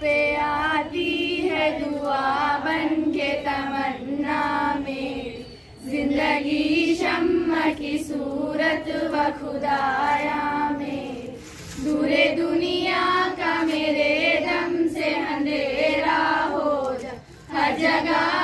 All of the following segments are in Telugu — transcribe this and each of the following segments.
पे आती है दुआ बन के तमन्ना में। ज़िंदगी शम्मा की सूरत व खुदाया में। दूरे दुनिया का मेरे दम से अंधेरा हो जा। हर जगह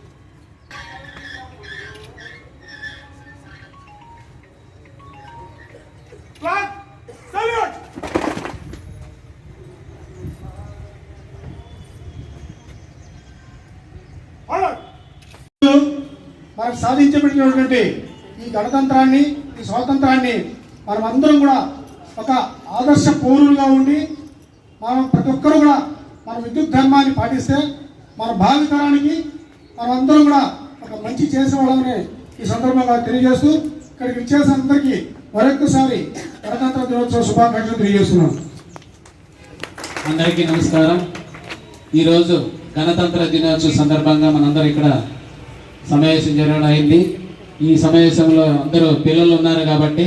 మనకు సాధించబడినటువంటి ఈ గణతంత్రాన్ని ఈ స్వాతంత్రాన్ని మనం అందరం కూడా ఒక ఆదర్శ పౌరులుగా ఉండి మనం ప్రతి ఒక్కరు కూడా మన విద్యుత్ ధర్మాన్ని పాటిస్తే మన భావితరానికి మనం అందరం కూడా ఒక మంచి చేసేవాళ్ళమని ఈ సందర్భంగా తెలియజేస్తూ ఇక్కడికి విచ్చేసిన అందరికీ మరొకసారి గణతంత్ర దినోత్సవ శుభాకాంక్షలు తెలియజేస్తున్నాను. అందరికీ నమస్కారం. ఈరోజు గణతంత్ర దినోత్సవ సందర్భంగా మనందరూ ఇక్కడ సమావేశం జరగడం అయింది. ఈ సమావేశంలో అందరూ పిల్లలు ఉన్నారు కాబట్టి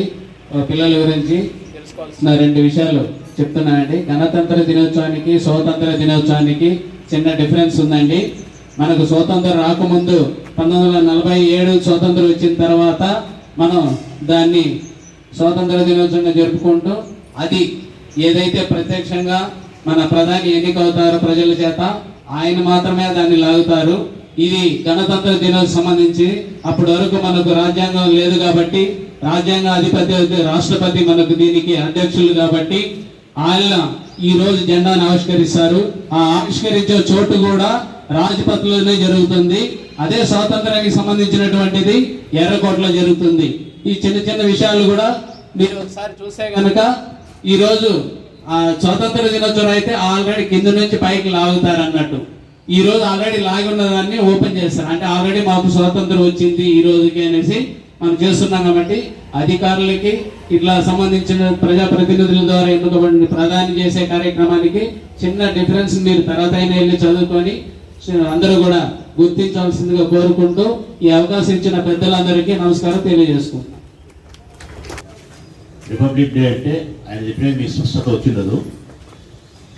పిల్లల గురించి తెలుసుకోవాల్సిన రెండు విషయాలు చెప్తున్నానండి. గణతంత్ర దినోత్సవానికి స్వాతంత్ర దినోత్సవానికి చిన్న డిఫరెన్స్ ఉందండి. మనకు స్వాతంత్రం రాకముందు పంతొమ్మిది వందల నలభై ఏడు స్వాతంత్రం వచ్చిన తర్వాత మనం దాన్ని స్వాతంత్ర దినోత్సవంగా జరుపుకుంటూ అది ఏదైతే ప్రత్యక్షంగా మన ప్రధాని ఎన్నికవుతారో ప్రజల చేత ఆయన మాత్రమే దాన్ని లాగుతారు. ఇది గణతంత్ర దినం సంబంధించి అప్పటి వరకు మనకు రాజ్యాంగం లేదు కాబట్టి రాజ్యాంగ అధిపతి రాష్ట్రపతి మనకు దీనికి అధ్యక్షులు కాబట్టి ఆయన ఈ రోజు జెండాను ఆవిష్కరిస్తారు. ఆ ఆవిష్కరించే చోటు కూడా రాజ్పథ్లోనే జరుగుతుంది. అదే స్వాతంత్రానికి సంబంధించినటువంటిది ఎర్రకోటలో జరుగుతుంది. ఈ చిన్న చిన్న విషయాలు కూడా మీరు ఒకసారి చూసే కనుక ఈరోజు ఆ స్వాతంత్ర దినోత్సవం అయితే ఆల్రెడీ కింద నుంచి పైకి లాగుతారు అన్నట్టు ఈ రోజు ఆల్రెడీ లాగి ఉన్న దాన్ని ఓపెన్ చేస్తారు. అంటే ఆల్రెడీ మాకు స్వాతంత్రం వచ్చింది ఈ రోజుకి అనేసి మనం చేస్తున్నాం కాబట్టి అధికారులకి ఇట్లా సంబంధించిన ప్రజాప్రతినిధుల ద్వారా ఎన్నుకబడిన ప్రధాని చేసే కార్యక్రమానికి చిన్న డిఫరెన్స్ మీరు తర్వాత అయినా వెళ్ళి చదువుకొని అందరూ కూడా గుర్తించాల్సిందిగా కోరుకుంటూ ఈ అవకాశం ఇచ్చిన పెద్దలందరికీ నమస్కారం తెలియజేసుకుంటున్నాం. రిపబ్లిక్ డే అంటే ఆయన చెప్పిన మీ స్పష్టత వచ్చిండదు.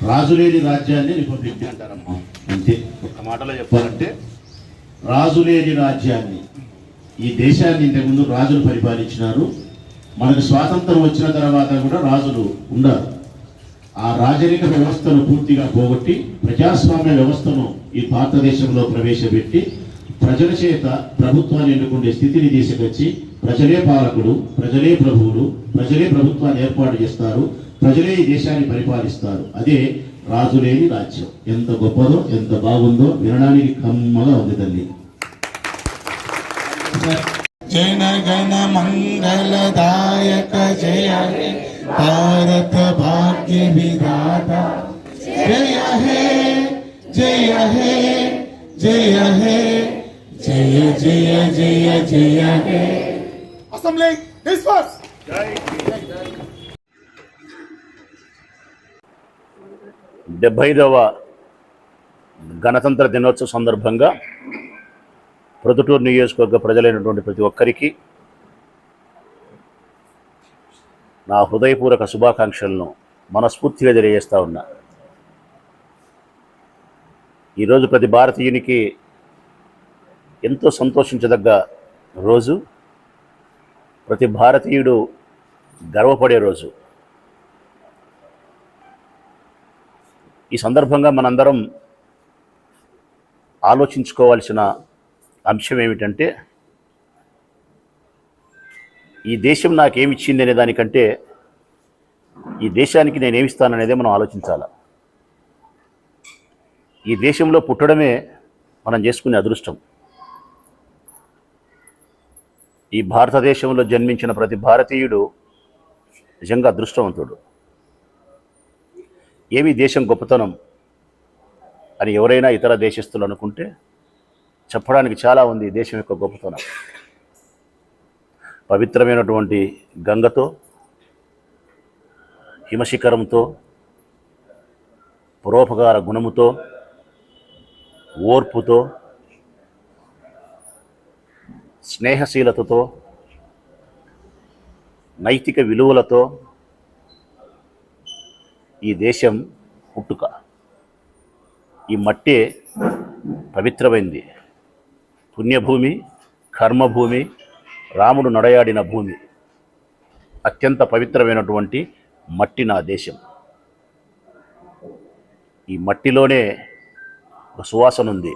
రాజులేని రాజ్యాన్ని రిపబ్లిక్ డే అంటారమ్మా. అంతే ఒక మాటలో చెప్పాలంటే రాజులేని రాజ్యాన్ని ఈ దేశాన్ని ఇంతకుముందు రాజులు పరిపాలించినారు. మనకు స్వాతంత్రం వచ్చిన తర్వాత కూడా రాజులు ఉన్నారు. ఆ రాజరిక వ్యవస్థను పూర్తిగా పోగొట్టి ప్రజాస్వామ్య వ్యవస్థను ఈ భారతదేశంలో ప్రవేశపెట్టి ప్రజల చేత ప్రభుత్వాన్ని ఎన్నుకునే స్థితిని తీసుకొచ్చి ప్రజలే పాలకులు ప్రజలే ప్రభువులు ప్రజలే ప్రభుత్వాన్ని ఏర్పాటు చేస్తారు ప్రజలే ఈ దేశాన్ని పరిపాలిస్తారు. అదే రాజులేని రాజ్యం. ఎంత గొప్పదో ఎంత బాగుందో వినడానికి కమ్మగా ఉంది తల్లి. జన గణ మంగళదాయక జయ. భారత భాగ్య విధాత. జయ హే జయ హే జయ హే. జయ జయ జయ జయ హే. Assembly disperse disperse! ఐదవ గణతంత్ర దినోత్సవ సందర్భంగా ప్రొద్దుటూరు నియోజకవర్గ ప్రజలైనటువంటి ప్రతి ఒక్కరికి నా హృదయపూర్వక శుభాకాంక్షలను మనస్ఫూర్తిగా తెలియజేస్తూ ఉన్నా ఈరోజు ప్రతి భారతీయునికి ఎంతో సంతోషించదగ్గ రోజు ప్రతి భారతీయుడు గర్వపడే రోజు ఈ సందర్భంగా మనందరం ఆలోచించుకోవాల్సిన అంశం ఏమిటంటే ఈ దేశం నాకేమిచ్చింది అనే దానికంటే ఈ దేశానికి నేనేమిస్తాననేదే మనం ఆలోచించాలి. ఈ దేశంలో పుట్టడమే మనం చేసుకునే అదృష్టం. ఈ భారతదేశంలో జన్మించిన ప్రతి భారతీయుడు నిజంగా అదృష్టవంతుడు. ఏమి దేశం గొప్పతనం అని ఎవరైనా ఇతర దేశస్తులు అనుకుంటే చెప్పడానికి చాలా ఉంది దేశం యొక్క గొప్పతనం. పవిత్రమైనటువంటి గంగతో హిమశిఖరంతో పరోపకార గుణముతో ఓర్పుతో స్నేహశీలతతో నైతిక విలువలతో ఈ దేశం పుట్టుక. ఈ మట్టే పవిత్రమైంది. పుణ్యభూమి కర్మభూమి రాముడు నడయాడిన భూమి. అత్యంత పవిత్రమైనటువంటి మట్టి నా దేశం. ఈ మట్టిలోనే ఒక సువాసన ఉంది.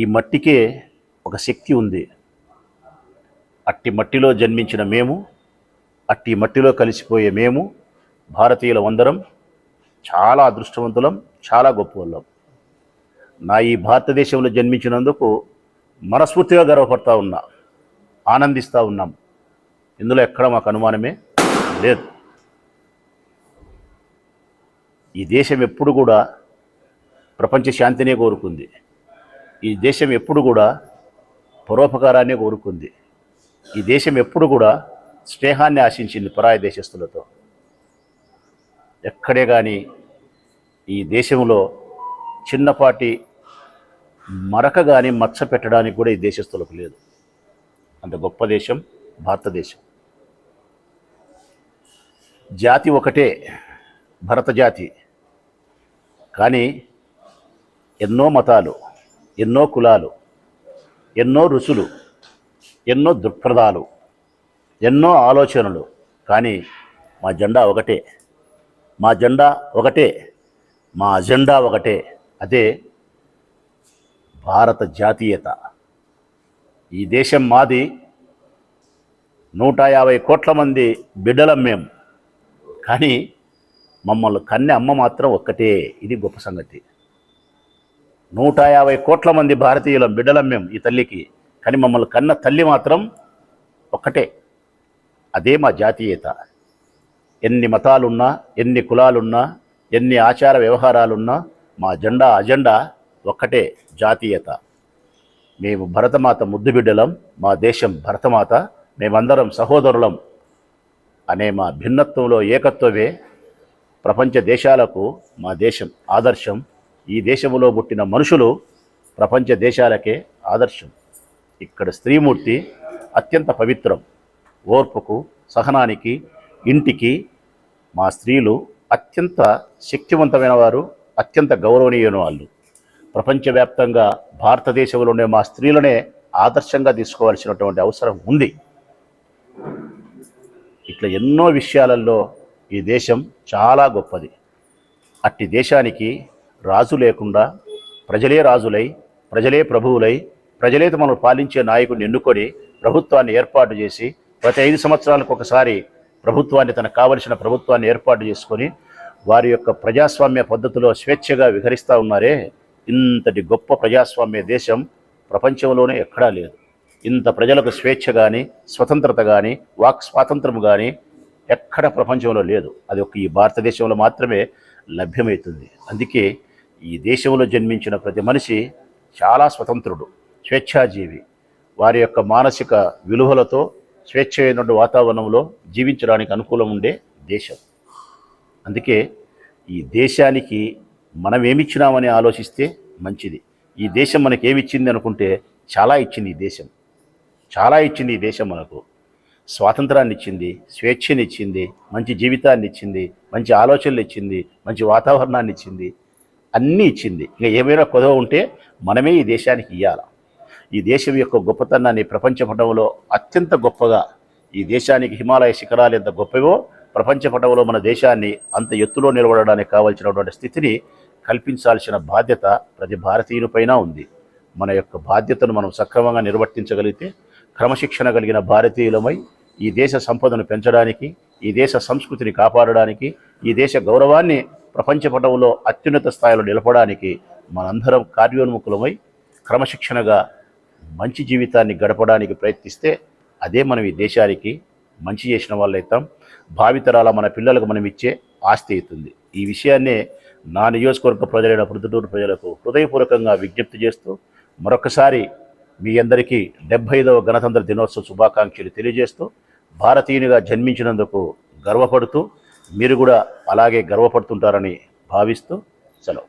ఈ మట్టికే ఒక శక్తి ఉంది. అట్టి మట్టిలో జన్మించిన మేము అట్టి మట్టిలో కలిసిపోయే మేము భారతీయుల అందరం చాలా అదృష్టవంతులం చాలా గొప్పవాళ్ళం. నా ఈ భారతదేశంలో జన్మించినందుకు మనస్ఫూర్తిగా గర్వపడతా ఉన్నా ఆనందిస్తూ ఉన్నాం. ఇందులో ఎక్కడ మాకు అనుమానమే లేదు. ఈ దేశం ఎప్పుడు కూడా ప్రపంచ శాంతినే కోరుకుంది. ఈ దేశం ఎప్పుడు కూడా పరోపకారాన్ని కోరుకుంది. ఈ దేశం ఎప్పుడు కూడా స్నేహాన్ని ఆశించింది పరాయ దేశస్తులతో ఎక్కడే కానీ ఈ దేశంలో చిన్నపాటి మరక కానీ మచ్చ పెట్టడానికి కూడా ఈ దేశస్తులకు లేదు. అంత గొప్ప దేశం భారతదేశం జాతి ఒకటే భరత జాతి. కానీ ఎన్నో మతాలు ఎన్నో కులాలు ఎన్నో రుచులు ఎన్నో దృక్పథాలు ఎన్నో ఆలోచనలు. కానీ మా జెండా ఒకటే. మా జెండా ఒకటే మా అజెండా ఒకటే. అదే భారత జాతీయత. ఈ దేశం మాది నూట యాభై కోట్ల మంది బిడ్డలం మేము. కానీ మమ్మల్ని కన్నె అమ్మ మాత్రం ఒక్కటే. ఇది గొప్ప సంగతి. నూట యాభై కోట్ల మంది భారతీయుల బిడ్డలం మేము ఈ తల్లికి. కానీ మమ్మల్ని కన్న తల్లి మాత్రం ఒక్కటే. అదే మా జాతీయత. ఎన్ని మతాలున్నా ఎన్ని కులాలున్నా ఎన్ని ఆచార వ్యవహారాలున్నా మా జెండా అజెండా ఒక్కటే జాతీయత. మేము భరతమాత ముద్దుబిడ్డలం మా దేశం భరతమాత మేమందరం సహోదరులం అనే మా భిన్నత్వంలో ఏకత్వమే. ప్రపంచ దేశాలకు మా దేశం ఆదర్శం. ఈ దేశంలో పుట్టిన మనుషులు ప్రపంచ దేశాలకే ఆదర్శం. ఇక్కడ స్త్రీమూర్తి అత్యంత పవిత్రం. ఓర్పుకు సహనానికి ఇంటికి మా స్త్రీలు అత్యంత శక్తివంతమైన వారు అత్యంత గౌరవనీయమైన వాళ్ళు. ప్రపంచవ్యాప్తంగా భారతదేశంలో ఉండే మా స్త్రీలనే ఆదర్శంగా తీసుకోవాల్సినటువంటి అవసరం ఉంది. ఇట్లా ఎన్నో విషయాలలో ఈ దేశం చాలా గొప్పది. అట్టి దేశానికి రాజు లేకుండా ప్రజలే రాజులై ప్రజలే ప్రభువులై ప్రజలే మనం పాలించే నాయకుడిని ఎన్నుకొని ప్రభుత్వాన్ని ఏర్పాటు చేసి ప్రతి ఐదు సంవత్సరాలకు ఒకసారి ప్రభుత్వాన్ని తనకు కావలసిన ప్రభుత్వాన్ని ఏర్పాటు చేసుకొని వారి యొక్క ప్రజాస్వామ్య పద్ధతిలో స్వేచ్ఛగా విహరిస్తూ ఉన్నారే. ఇంతటి గొప్ప ప్రజాస్వామ్య దేశం ప్రపంచంలోనే ఎక్కడా లేదు. ఇంత ప్రజలకు స్వేచ్ఛ కానీ స్వతంత్రత కానీ వాక్ స్వాతంత్రం కానీ ఎక్కడ ప్రపంచంలో లేదు. అది ఒక ఈ భారతదేశంలో మాత్రమే లభ్యమవుతుంది. అందుకే ఈ దేశంలో జన్మించిన ప్రతి మనిషి చాలా స్వతంత్రుడు స్వేచ్ఛాజీవి. వారి యొక్క మానసిక విలువలతో స్వేచ్ఛ అయినటువంటి వాతావరణంలో జీవించడానికి అనుకూలం ఉండే దేశం. అందుకే ఈ దేశానికి మనం ఏమిచ్చినామని ఆలోచిస్తే మంచిది. ఈ దేశం మనకి ఏమిచ్చింది అనుకుంటే చాలా ఇచ్చింది ఈ దేశం. చాలా ఇచ్చింది ఈ దేశం మనకు. స్వాతంత్రాన్ని ఇచ్చింది స్వేచ్ఛని ఇచ్చింది మంచి జీవితాన్ని ఇచ్చింది మంచి ఆలోచనలు ఇచ్చింది మంచి వాతావరణాన్ని ఇచ్చింది అన్నీ ఇచ్చింది. ఇంకా ఏమైనా కొదవ ఉంటే మనమే ఈ దేశానికి ఇవ్వాలి ఈ దేశం యొక్క గొప్పతనాన్ని ప్రపంచ పటంలో అత్యంత గొప్పగా ఈ దేశానికి హిమాలయ శిఖరాలు ఎంత గొప్పవో ప్రపంచ పటంలో మన దేశాన్ని అంత ఎత్తులో నిలబడడానికి కావలసినటువంటి స్థితిని కల్పించాల్సిన బాధ్యత ప్రతి భారతీయునిపైన ఉంది. మన యొక్క బాధ్యతను మనం సక్రమంగా నిర్వర్తించగలిగితే క్రమశిక్షణ కలిగిన భారతీయులమై ఈ దేశ సంపదను పెంచడానికి ఈ దేశ సంస్కృతిని కాపాడడానికి ఈ దేశ గౌరవాన్ని ప్రపంచ పటంలో అత్యున్నత స్థాయిలో నిలపడానికి మనందరం కార్యోన్ముఖులమై క్రమశిక్షణగా మంచి జీవితాన్ని గడపడానికి ప్రయత్నిస్తే అదే మనం ఈ దేశానికి మంచి చేసిన వాళ్ళు అవుతాం భావితరాల మన పిల్లలకు మనం ఇచ్చే ఆస్తి అవుతుంది. ఈ విషయాన్నే నా నియోజకవర్గ ప్రజలైన ప్రొద్దుటూరు ప్రజలకు హృదయపూర్వకంగా విజ్ఞప్తి చేస్తూ మరొకసారి మీ అందరికీ డెబ్బై ఐదవ గణతంత్ర దినోత్సవ శుభాకాంక్షలు తెలియజేస్తూ భారతీయునిగా జన్మించినందుకు గర్వపడుతూ మీరు కూడా అలాగే గర్వపడుతుంటారని భావిస్తూ సెలవు.